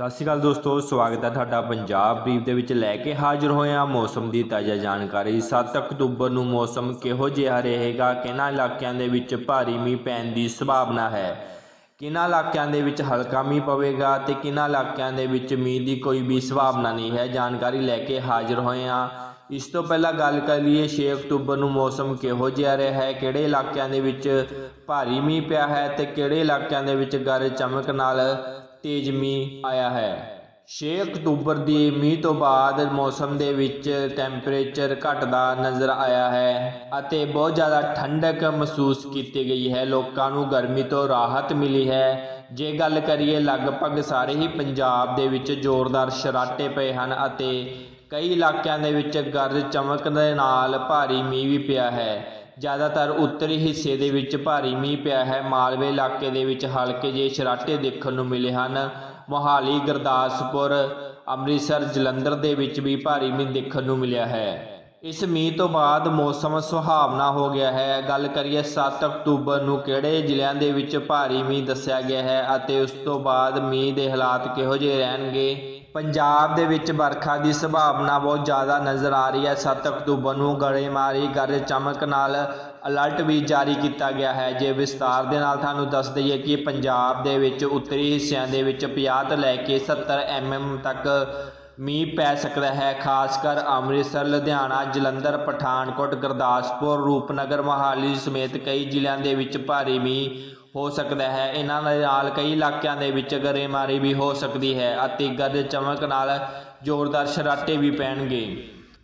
ਸਤਿ ਸ਼੍ਰੀ ਅਕਾਲ ਦੋਸਤੋ, ਸਵਾਗਤ ਹੈ ਤੁਹਾਡਾ ਪੰਜਾਬ ਬਰੀਫ ਦੇ ਵਿੱਚ ਲੈ ਕੇ ਹਾਜ਼ਰ ਹੋਏ ਹਾਂ। ਮੌਸਮ ਦੀ ਤਾਜ਼ਾ ਜਾਣਕਾਰੀ। 7 ਅਕਤੂਬਰ ਨੂੰ ਮੌਸਮ ਕਿਹੋ ਜਿਹਾ ਰਹੇਗਾ? ਕਿਹਨਾਂ ਇਲਾਕਿਆਂ ਦੇ ਵਿੱਚ ਭਾਰੀ ਮੀਂਹ ਪੈਣ ਦੀ ਸੰਭਾਵਨਾ ਹੈ? ਕਿਹਨਾਂ ਇਲਾਕਿਆਂ ਦੇ ਵਿੱਚ ਹਲਕਾ ਮੀਂਹ ਪਵੇਗਾ ਤੇ ਕਿਹਨਾਂ ਇਲਾਕਿਆਂ ਦੇ ਵਿੱਚ ਮੀਂਹ ਦੀ ਕੋਈ ਵੀ ਸੰਭਾਵਨਾ ਨਹੀਂ ਹੈ? ਜਾਣਕਾਰੀ ਲੈ ਕੇ ਹਾਜ਼ਰ ਹੋਏ ਹਾਂ। ਇਸ ਤੋਂ ਪਹਿਲਾਂ ਗੱਲ ਕਰ ਲਈਏ 6 ਅਕਤੂਬਰ ਨੂੰ ਮੌਸਮ ਕਿਹੋ ਜਿਹਾ ਰਿਹਾ ਹੈ? ਕਿਹੜੇ ਇਲਾਕਿਆਂ ਦੇ ਵਿੱਚ ਭਾਰੀ ਮੀਂਹ ਪਿਆ ਹੈ ਤੇ ਕਿਹੜੇ ਇਲਾਕਿਆਂ ਦੇ ਵਿੱਚ ਗਰਜ ਚਮਕ ਨਾਲ ਤੇਜ਼ ਮੀਂਹ ਆਇਆ ਹੈ। 6 ਅਕਤੂਬਰ ਦੀ ਮੀਂਹ ਤੋਂ ਬਾਅਦ ਮੌਸਮ ਦੇ ਵਿੱਚ ਟੈਂਪਰੇਚਰ ਘਟਦਾ ਨਜ਼ਰ ਆਇਆ ਹੈ ਅਤੇ ਬਹੁਤ ਜ਼ਿਆਦਾ ਠੰਡਕ ਮਹਿਸੂਸ ਕੀਤੀ ਗਈ ਹੈ। ਲੋਕਾਂ ਨੂੰ ਗਰਮੀ ਤੋਂ ਰਾਹਤ ਮਿਲੀ ਹੈ। ਜੇ ਗੱਲ ਕਰੀਏ, ਲਗਭਗ ਸਾਰੇ ਹੀ ਪੰਜਾਬ ਦੇ ਵਿੱਚ ਜ਼ੋਰਦਾਰ ਸ਼ਰਾਟੇ ਪਏ ਹਨ ਅਤੇ ਕਈ ਇਲਾਕਿਆਂ ਦੇ ਵਿੱਚ ਗਰਜ ਚਮਕ ਦੇ ਨਾਲ ਭਾਰੀ ਮੀਂਹ ਵੀ ਪਿਆ ਹੈ। ਜ਼ਿਆਦਾਤਰ ਉੱਤਰੀ ਹਿੱਸੇ ਦੇ ਵਿੱਚ ਭਾਰੀ ਮੀਂਹ ਪਿਆ ਹੈ। ਮਾਲਵੇ ਇਲਾਕੇ ਦੇ ਵਿੱਚ ਹਲਕੇ ਜਿਹੇ ਛਰਾਟੇ ਦੇਖਣ ਨੂੰ ਮਿਲੇ ਹਨ। ਮੋਹਾਲੀ, ਗੁਰਦਾਸਪੁਰ, ਅੰਮ੍ਰਿਤਸਰ, ਜਲੰਧਰ ਦੇ ਵਿੱਚ ਵੀ ਭਾਰੀ ਮੀਂਹ ਦੇਖਣ ਨੂੰ ਮਿਲਿਆ ਹੈ। ਇਸ ਮੀਂਹ ਤੋਂ ਬਾਅਦ ਮੌਸਮ ਸੁਹਾਵਣਾ ਹੋ ਗਿਆ ਹੈ। ਗੱਲ ਕਰੀਏ 7 ਅਕਤੂਬਰ ਨੂੰ ਕਿਹੜੇ ਜ਼ਿਲ੍ਹਿਆਂ ਦੇ ਵਿੱਚ ਭਾਰੀ ਮੀਂਹ ਦੱਸਿਆ ਗਿਆ ਹੈ ਅਤੇ ਉਸ ਤੋਂ ਬਾਅਦ ਮੀਂਹ ਦੇ ਹਾਲਾਤ ਕਿਹੋ ਜਿਹੇ ਰਹਿਣਗੇ? ਪੰਜਾਬ ਦੇ ਵਿੱਚ ਵਰਖਾ ਦੀ ਸੰਭਾਵਨਾ ਬਹੁਤ ਜ਼ਿਆਦਾ ਨਜ਼ਰ ਆ ਰਹੀ ਹੈ। 7 ਅਕਤੂਬਰ ਨੂੰ ਗੜੇਮਾਰੀ ਗਰਜ ਚਮਕ ਨਾਲ ਅਲਰਟ ਵੀ ਜਾਰੀ ਕੀਤਾ ਗਿਆ ਹੈ। ਜੇ ਵਿਸਤਾਰ ਦੇ ਨਾਲ ਤੁਹਾਨੂੰ ਦੱਸ ਦਈਏ ਕਿ ਪੰਜਾਬ ਦੇ ਵਿੱਚ ਉੱਤਰੀ ਹਿੱਸਿਆਂ ਦੇ ਵਿੱਚ 50 ਤੋਂ ਲੈ ਕੇ 70 ਐਮਐਮ ਤੱਕ ਮੀਂਹ ਪੈ ਸਕਦਾ ਹੈ। ਖਾਸ ਕਰ ਅੰਮ੍ਰਿਤਸਰ, ਲੁਧਿਆਣਾ, ਜਲੰਧਰ, ਪਠਾਨਕੋਟ, ਗੁਰਦਾਸਪੁਰ, ਰੂਪਨਗਰ, ਮੋਹਾਲੀ ਸਮੇਤ ਕਈ ਜ਼ਿਲ੍ਹਿਆਂ ਦੇ ਵਿੱਚ ਭਾਰੀ ਮੀਂਹ ਹੋ ਸਕਦਾ ਹੈ। ਇਹਨਾਂ ਦੇ ਨਾਲ ਕਈ ਇਲਾਕਿਆਂ ਦੇ ਵਿੱਚ ਗਰੇਮਾਰੀ ਵੀ ਹੋ ਸਕਦੀ ਹੈ ਅਤੇ ਗਰਜ ਚਮਕ ਨਾਲ ਜ਼ੋਰਦਾਰ ਸ਼ਰਾਟੇ ਵੀ ਪੈਣਗੇ।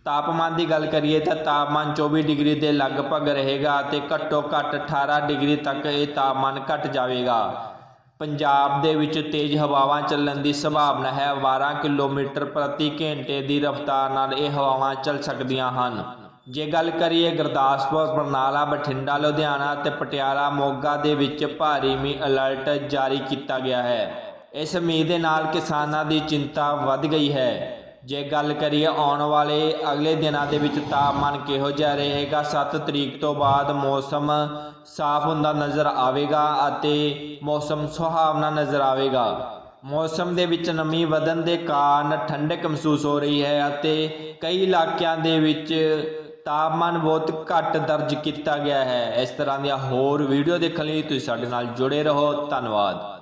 ਤਾਪਮਾਨ ਦੀ ਗੱਲ ਕਰੀਏ ਤਾਂ ਤਾਪਮਾਨ 24 ਡਿਗਰੀ ਦੇ ਲਗਭਗ ਰਹੇਗਾ ਅਤੇ ਘੱਟੋ ਘੱਟ 18 ਡਿਗਰੀ ਤੱਕ ਇਹ ਤਾਪਮਾਨ ਘਟ ਜਾਵੇਗਾ। ਪੰਜਾਬ ਦੇ ਵਿੱਚ ਤੇਜ਼ ਹਵਾਵਾਂ ਚੱਲਣ ਦੀ ਸੰਭਾਵਨਾ ਹੈ। 12 ਕਿਲੋਮੀਟਰ ਪ੍ਰਤੀ ਘੰਟੇ ਦੀ ਰਫ਼ਤਾਰ ਨਾਲ ਇਹ ਹਵਾਵਾਂ ਚੱਲ ਸਕਦੀਆਂ ਹਨ। ਜੇ ਗੱਲ ਕਰੀਏ ਗੁਰਦਾਸਪੁਰ, ਬਰਨਾਲਾ, ਬਠਿੰਡਾ, ਲੁਧਿਆਣਾ ਅਤੇ ਪਟਿਆਲਾ, ਮੋਗਾ ਦੇ ਵਿੱਚ ਭਾਰੀ ਮੀਂਹ ਅਲਰਟ ਜਾਰੀ ਕੀਤਾ ਗਿਆ ਹੈ। ਇਸ ਮੀਂਹ ਦੇ ਨਾਲ ਕਿਸਾਨਾਂ ਦੀ ਚਿੰਤਾ ਵੱਧ ਗਈ ਹੈ। ਜੇ ਗੱਲ ਕਰੀਏ ਆਉਣ ਵਾਲੇ ਅਗਲੇ ਦਿਨਾਂ ਦੇ ਵਿੱਚ ਤਾਪਮਾਨ ਕਿਹੋ ਜਿਹਾ ਰਹੇਗਾ 7 ਤਰੀਕ ਤੋਂ ਬਾਅਦ ਮੌਸਮ ਸਾਫ਼ ਹੁੰਦਾ ਨਜ਼ਰ ਆਵੇਗਾ ਅਤੇ ਮੌਸਮ ਸੁਹਾਵਣਾ ਨਜ਼ਰ ਆਵੇਗਾ। ਮੌਸਮ ਦੇ ਵਿੱਚ ਨਮੀ ਵਧਣ ਦੇ ਕਾਰਨ ਠੰਡਕ ਮਹਿਸੂਸ ਹੋ ਰਹੀ ਹੈ ਅਤੇ ਕਈ ਇਲਾਕਿਆਂ ਦੇ ਵਿੱਚ ਤਾਪਮਾਨ ਬਹੁਤ ਘੱਟ ਦਰਜ ਕੀਤਾ ਗਿਆ ਹੈ। ਇਸ ਤਰ੍ਹਾਂ ਦੀਆਂ ਹੋਰ ਵੀਡੀਓ ਦੇਖਣ ਲਈ ਤੁਸੀਂ ਸਾਡੇ ਨਾਲ ਜੁੜੇ ਰਹੋ। ਧੰਨਵਾਦ।